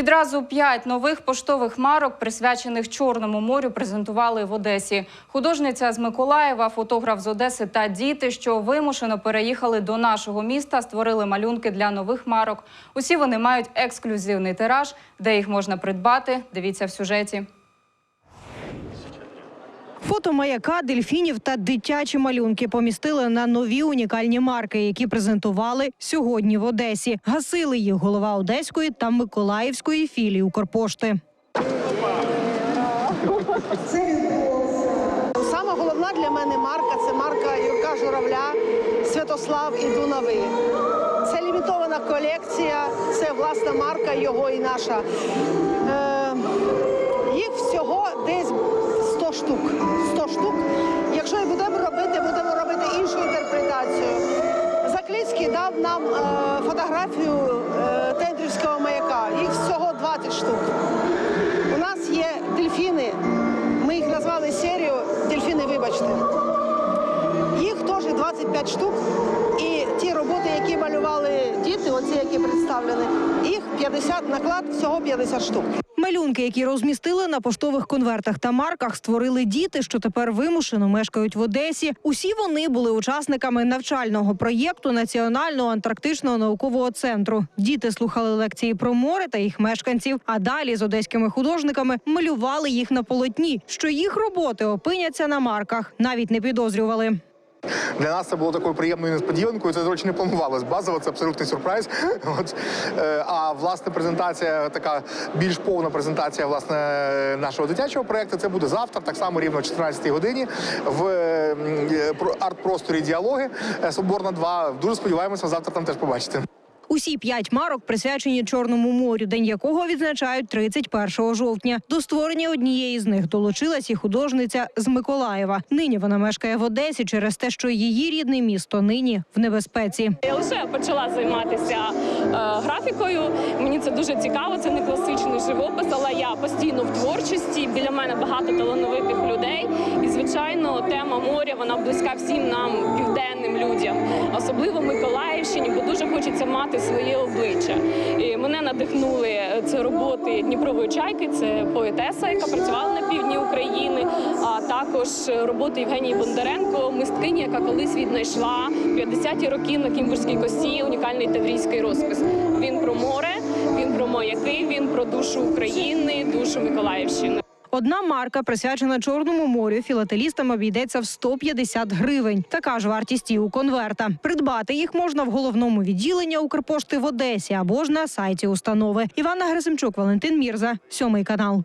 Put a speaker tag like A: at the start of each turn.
A: Відразу п'ять нових поштових марок, присвячених Чорному морю, презентували в Одесі. Художниця з Миколаєва, фотограф з Одеси та діти, що вимушено переїхали до нашого міста, створили малюнки для нових марок. Усі вони мають ексклюзивний тираж, де їх можна придбати. Дивіться в сюжеті.
B: Фото маяка, дельфінів та дитячі малюнки помістили на нові унікальні марки, які презентували сьогодні в Одесі. Гасили їх голова Одеської та Миколаївської філії Укрпошти.
C: Саме головна для мене марка це марка Юрка Журавля Святослав і Дунави. Це лімітована колекція, це власна марка його і наша. Е, їх всього десь 100 штук. 100 штук. Якщо і будемо робити, будемо робити іншу інтерпретацію. Закліцький дав нам е, фотографію е, тендрівського маяка. Їх всього 20 штук. У нас є дельфіни. Ми їх назвали серію Дельфіни, вибачте. Їх теж 25 штук. Малювали діти, оці, які представлені, їх 50 наклад, всього 50 штук.
B: Малюнки, які розмістили на поштових конвертах та марках, створили діти, що тепер вимушено мешкають в Одесі. Усі вони були учасниками навчального проєкту Національного антарктичного наукового центру. Діти слухали лекції про море та їх мешканців. А далі з одеськими художниками малювали їх на полотні. Що їх роботи опиняться на марках, навіть не підозрювали.
D: Для нас це було такою приємною несподіванкою. Це, до речі, не планувалось базово, це абсолютний сюрприз. От. Е, А власне презентація, така більш повна презентація власне нашого дитячого проєкту. Це буде завтра, так само рівно о 14-й годині в е, арт-просторі діалоги е, Соборна 2. Дуже сподіваємося, завтра там теж побачити.
B: Усі п'ять марок присвячені Чорному морю, день якого відзначають 31 жовтня. До створення однієї з них долучилась і художниця з Миколаєва. Нині вона мешкає в Одесі через те, що її рідне місто нині в небезпеці.
E: Я лише почала займатися е, графікою. Мені це дуже цікаво. Це не класичний живопис, але я постійно в творчості. Біля мене багато талановитих людей. І звичайно, тема моря вона близька всім нам, південним людям, особливо дуже хочеться мати своє обличчя. І мене надихнули е, це роботи Дніпрової чайки. Це поетеса, яка працювала на півдні України. А також роботи Євгенії Бондаренко, мисткині, яка колись віднайшла в 50-ті роки на Кімбурзькій косі унікальний таврійський розпис. Він про море, він про маяки, він про душу України, душу Миколаївщини.
B: Одна марка, присвячена Чорному морю, філателістам обійдеться в 150 гривень. Така ж вартість і у конверта. Придбати їх можна в головному відділенні Укрпошти в Одесі або ж на сайті установи. Івана Грисимчук, Валентин Мірза, сьомий канал.